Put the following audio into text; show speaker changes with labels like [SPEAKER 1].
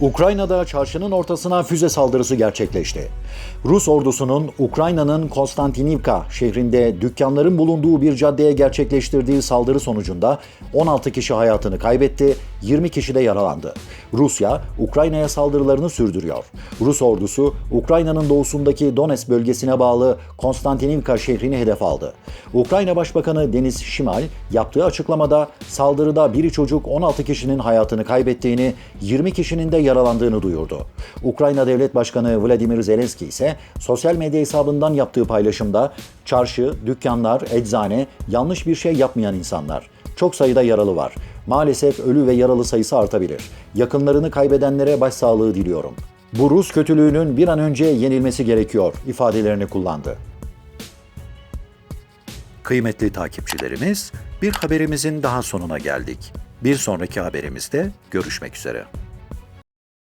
[SPEAKER 1] Ukrayna'da çarşının ortasına füze saldırısı gerçekleşti. Rus ordusunun Ukrayna'nın Konstantinivka şehrinde dükkanların bulunduğu bir caddeye gerçekleştirdiği saldırı sonucunda 16 kişi hayatını kaybetti, 20 kişi de yaralandı. Rusya, Ukrayna'ya saldırılarını sürdürüyor. Rus ordusu, Ukrayna'nın doğusundaki Donetsk bölgesine bağlı Konstantinivka şehrini hedef aldı. Ukrayna Başbakanı Deniz Şimal yaptığı açıklamada saldırıda biri çocuk 16 kişinin hayatını kaybettiğini, 20 kişinin de yaralandığını duyurdu. Ukrayna Devlet Başkanı Vladimir Zelenski ise sosyal medya hesabından yaptığı paylaşımda çarşı, dükkanlar, eczane, yanlış bir şey yapmayan insanlar. Çok sayıda yaralı var. Maalesef ölü ve yaralı sayısı artabilir. Yakınlarını kaybedenlere başsağlığı diliyorum. Bu Rus kötülüğünün bir an önce yenilmesi gerekiyor ifadelerini kullandı. Kıymetli takipçilerimiz, bir haberimizin daha sonuna geldik. Bir sonraki haberimizde görüşmek üzere.